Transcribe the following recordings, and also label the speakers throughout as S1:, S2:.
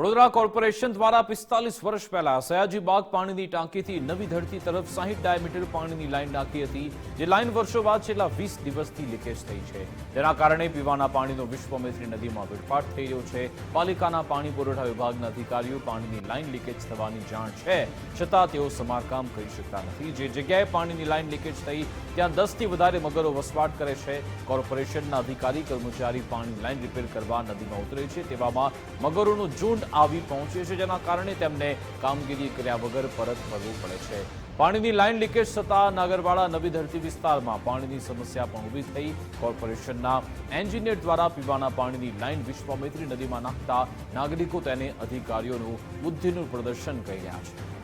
S1: Vadodara corporation દ્વારા પિસ્તાલીસ વર્ષ પહેલા સયાજી બાગ પાણીની ટાંકીથી નવી ધરતી તરફ સાહીઠ ડાયામીટર પાણીની લાઇન નાખી હતી, જે લાઇન વર્ષો બાદ છેલ્લા વીસ દિવસથી લીકેજ થઈ છે. જેના કારણે પીવાના પાણીનો વિશ્વામિત્રી નદીમાં વેડફાટ થઈ રહ્યો છે. પાલિકાના પાણી પુરવઠા વિભાગના અધિકારીઓ પાણીની લાઇન લીકેજ થવાની જાણ છે. છતાં તેઓ સમારકામ કરી શકતા નથી. જે જગ્યાએ પાણીની લાઈન લીકેજ થઈ, ત્યાં દસથી વધારે મગરો વસવાટ કરે છે. કોર્પોરેશનના અધિકારી કર્મચારી પાણી લાઇન રિપેર કરવા નદીમાં ઉતરે છે. તેવામાં મગરોનું ઝુંડ આવી પહોંચે છે, જેના કારણે તેમને કામગીરી કર્યા વગર પરત ફરવું પડે છે. પાણીની લાઇન લીકેજ થતાં નાગરવાડા નવી ધરતી વિસ્તારમાં પાણીની સમસ્યા પણ ઊભી થઈ. કોર્પોરેશનના એન્જિનિયર દ્વારા પીવાના પાણીની લાઇન વિશ્વામિત્રી નદીમાં નાખતા નાગરિકો તેને અધિકારીઓનું બુદ્ધિનું પ્રદર્શન કરી રહ્યા છે.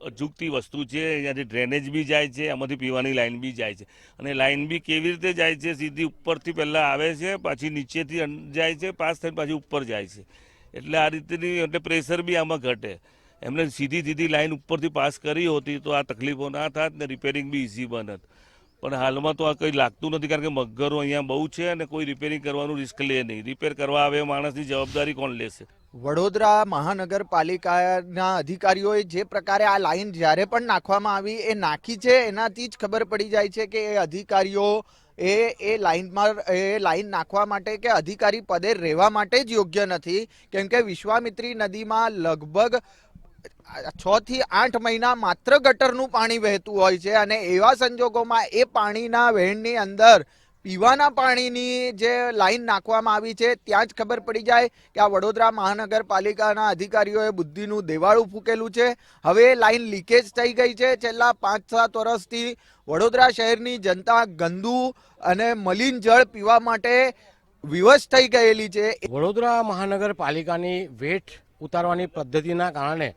S2: અજુગતી વસ્તુ છે, અહીંયાથી ડ્રેનેજ બી જાય છે એમાંથી પીવાની લાઇન બી જાય છે. અને લાઇન બી કેવી રીતે જાય છે, સીધી ઉપરથી પહેલાં આવે છે, પાછી નીચેથી જાય છે, પાસ થઈને પાછી ઉપર જાય છે. એટલે આ રીતની એટલે પ્રેશર બી આમાં ઘટે. એમને સીધી સીધી લાઈન ઉપરથી પાસ કરી હોતી તો આ તકલીફો ના થાત ને રિપેરિંગ બી ઇઝી બનત. પણ હાલમાં તો આ કંઈ લાગતું નથી, કારણ કે મગરો અહીંયા બહુ છે અને કોઈ રિપેરિંગ કરવાનું રિસ્ક લે નહીં. રિપેર કરવા આવે માણસની જવાબદારી કોણ લેશે?
S3: વડોદરા મહાનગરપાલિકાના અધિકારીઓએ જે પ્રકારે આ લાઇન જ્યારે પણ નાખવામાં આવી, એ નાખી છે. એનાથી જ ખબર પડી જાય છે કે એ અધિકારીઓ એ એ લાઇનમાં, એ લાઇન નાખવા માટે કે અધિકારી પદે રહેવા માટે જ યોગ્ય નથી. કેમ કે વિશ્વામિત્રી નદીમાં લગભગ છ થી આઠ મહિના માત્ર ગટરનું પાણી વહેતું હોય છે અને એવા સંજોગોમાં એ પાણીના વહેણની અંદર પીવાના પાણીની જે લાઈન નાખવામાં આવી છે, ત્યાં જ ખબર પડી જાય કે આ વડોદરા મહાનગરપાલિકાના અધિકારીઓએ બુદ્ધિનું દેવાળું ફૂકેલું છે. હવે લાઈન લીકેજ થઈ ગઈ છે. છેલ્લા પાંચ સાત વર્ષથી વડોદરા શહેરની જનતા ગંદુ અને મલિન જળ પીવા માટે વિવશ થઈ ગયેલી છે.
S4: વડોદરા મહાનગરપાલિકાની વેઠ ઉતારવાની પદ્ધતિના કારણે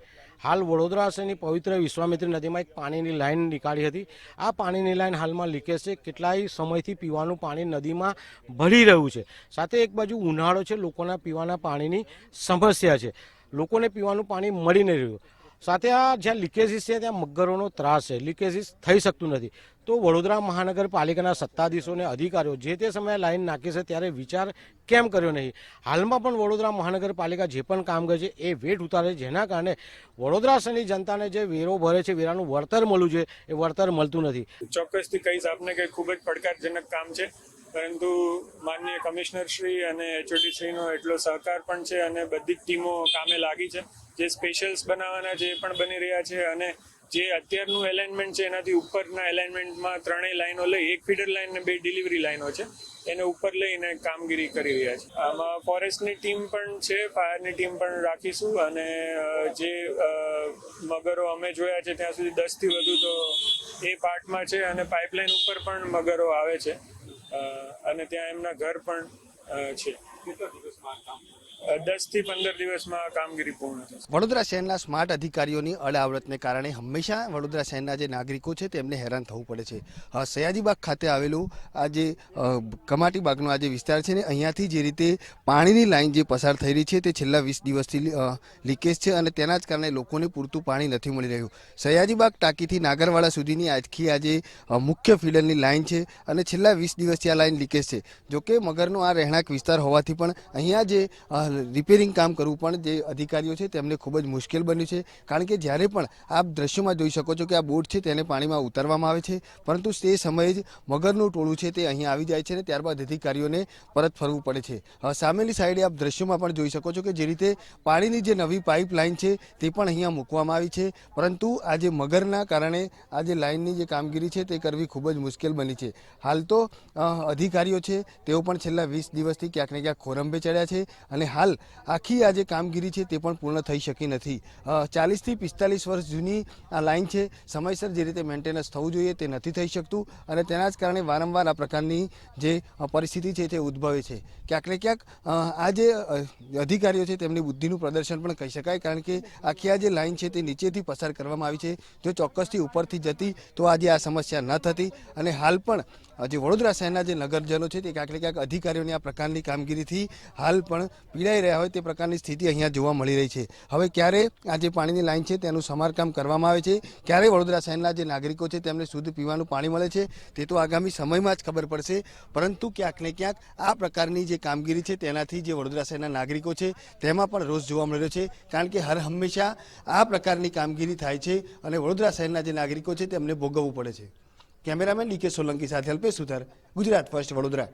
S4: હાલ વડોદરા શહેરની પવિત્ર વિશ્વામિત્રી નદીમાં એક પાણીની લાઈન નીકાળી હતી. આ પાણીની લાઈન હાલમાં લીકેજ છે. કેટલાય સમયથી પીવાનું પાણી નદીમાં ભળી રહ્યું છે. સાથે એક બાજુ ઉનાળો છે. લોકોના પીવાના પાણીની સમસ્યા છે. લોકોને પીવાનું પાણી મળી નહીં રહ્યું. સાથે આ જ્યાં લીકેજીસ છે, ત્યાં મગરોનો ત્રાસ છે. લીકેજીસ થઈ શકતું નથી. તો વડોદરા મહાનગરપાલિકાના સત્તાધીશોને અધિકારીઓ જે તે સમયે લાઈન નાખી છે, ત્યારે વિચાર કેમ કર્યો નહીં? હાલમાં પણ વડોદરા મહાનગરપાલિકા જે પણ કામ કરે છે, એ વેઠ ઉતારે જેના કારણે વડોદરા શહેરની જનતાને જે વેરો ભરે છે, વેરાનું વળતર મળવું છે, એ વળતર મળતું નથી.
S5: ચોક્કસથી કહીશ આપને કે ખૂબ જ પડકારજનક કામ છે. પરંતુ માન્ય કમિશનર શ્રી અને એચઓડી શ્રીનો એટલો સહકાર પણ છે અને બધી જ ટીમો કામે લાગી છે. જે સ્પેશિયલ્સ બનાવવાના એ પણ બની રહ્યા છે અને જે અત્યારનું એલાઇનમેન્ટ છે એનાથી ઉપરના એલાઇનમેન્ટમાં ત્રણેય લાઈનો લઈ, એક ફીડર લાઇન ને બે ડિલિવરી લાઈનો છે, એને ઉપર લઈને કામગીરી કરી રહ્યા છે. આમાં ફોરેસ્ટની ટીમ પણ છે ફાયરની ટીમ પણ રાખીશું અને જે મગરો અમે જોયા છે ત્યાં સુધી દસથી વધુ તો એ પાર્ટમાં છે અને પાઇપલાઇન ઉપર પણ મગરો આવે છે. અને ત્યાં એમના ઘર પણ છે. દસથી પંદર દિવસમાં કામગીરી પૂર્ણ થશે.
S6: વડોદરા શહેરના સ્માર્ટ અધિકારીઓની અડાવડતને કારણે હંમેશા વડોદરા શહેરના જે નાગરિકો છે તેમને હેરાન થવું પડે છે. સયાજીબાગ ખાતે આવેલું આ જે કમાટીબાગનો કમાટી બાગનો આ જે વિસ્તાર છે ને, અહીંયાથી જે રીતે પાણીની લાઇન જે પસાર થઈ રહી છે તે છેલ્લા વીસ દિવસથી લીકેજ છે અને તેના જ કારણે લોકોને પૂરતું પાણી નથી મળી રહ્યું. સયાજીબાગ ટાંકીથી નાગરવાડા સુધીની આજથી આજે મુખ્ય ફીડરની લાઇન છે અને છેલ્લા વીસ દિવસથી આ લાઇન લીકેજ છે. જોકે મગરનો આ રહેણાંક વિસ્તાર હોવાથી પણ અહીંયા જે રિપેરિંગ કામ કરવું પણ જે અધિકારીઓ છે તેમને ખૂબ જ મુશ્કેલ બન્યું છે. કારણ કે જ્યારે પણ આપ દ્રશ્યોમાં જોઈ શકો છો કે આ બોટ છે તેને પાણીમાં ઉતારવામાં આવે છે, પરંતુ તે સમયે જ મગરનું ટોળું છે તે અહીંયા આવી જાય છે અને ત્યારબાદ અધિકારીઓને પરત ફરવું પડે છે. સામેની સાઈડે આપ દ્રશ્યોમાં પણ જોઈ શકો છો કે જે રીતે પાણીની જે નવી પાઇપલાઇન છે તે પણ અહીંયા મૂકવામાં આવી છે, પરંતુ આ જે મગરના કારણે આ જે લાઇનની જે કામગીરી છે તે કરવી ખૂબ જ મુશ્કેલ બની છે. હાલ તો અધિકારીઓ છે તેઓ પણ છેલ્લા વીસ દિવસથી ક્યાંક ને ક્યાંક ખોરંભે ચડ્યા છે અને હાલ આખી આ જે કામગીરી છે તે પણ પૂર્ણ થઈ શકી નથી. ચાલીસથી પિસ્તાલીસ વર્ષ જૂની આ લાઇન છે, સમયસર જે રીતે મેન્ટેનન્સ થવું જોઈએ તે નથી થઈ શકતું અને તેના જ કારણે વારંવાર આ પ્રકારની જે પરિસ્થિતિ છે તે ઉદ્ભવે છે. ક્યાંક ને ક્યાંક આ જે અધિકારીઓ છે તેમની બુદ્ધિનું પ્રદર્શન પણ કહી શકાય કારણ કે આખી આ જે લાઇન છે તે નીચેથી પસાર કરવામાં આવી છે. જો ચોક્કસથી ઉપરથી જતી તો આજે આ સમસ્યા ન થતી અને હાલ પણ જે વડોદરા શહેરના જે નગરજનો છે તે ક્યાંક ને ક્યાંક અધિકારીઓની આ પ્રકારની કામગીરીથી હાલ પણ પીડાઈ પીડાઈ રહ્યા હોય તે પ્રકારની સ્થિતિ અહીંયા જોવા મળી રહી છે. હવે ક્યારે આ જે પાણીની લાઈન છે તેનું સમારકામ કરવામાં આવે છે? ક્યારે વડોદરા શહેરના જે નાગરિકો છે તેમને શુદ્ધ પીવાનું પાણી મળે છે? તે તો આગામી સમયમાં જ ખબર પડશે. પરંતુ ક્યાંક ને ક્યાંક આ પ્રકારની જે કામગીરી છે તેનાથી જે વડોદરા શહેરના નાગરિકો છે તેમાં પણ રોષ જોવા મળી રહ્યો છે. કારણ કે હર હંમેશા આ પ્રકારની કામગીરી થાય છે અને વડોદરા શહેરના જે નાગરિકો છે તેમને ભોગવવું પડે છે. કેમેરામેન ડીકે સોલંકી સાથે અલ્પેશ સુથાર, ગુજરાત ફર્સ્ટ વડોદરા.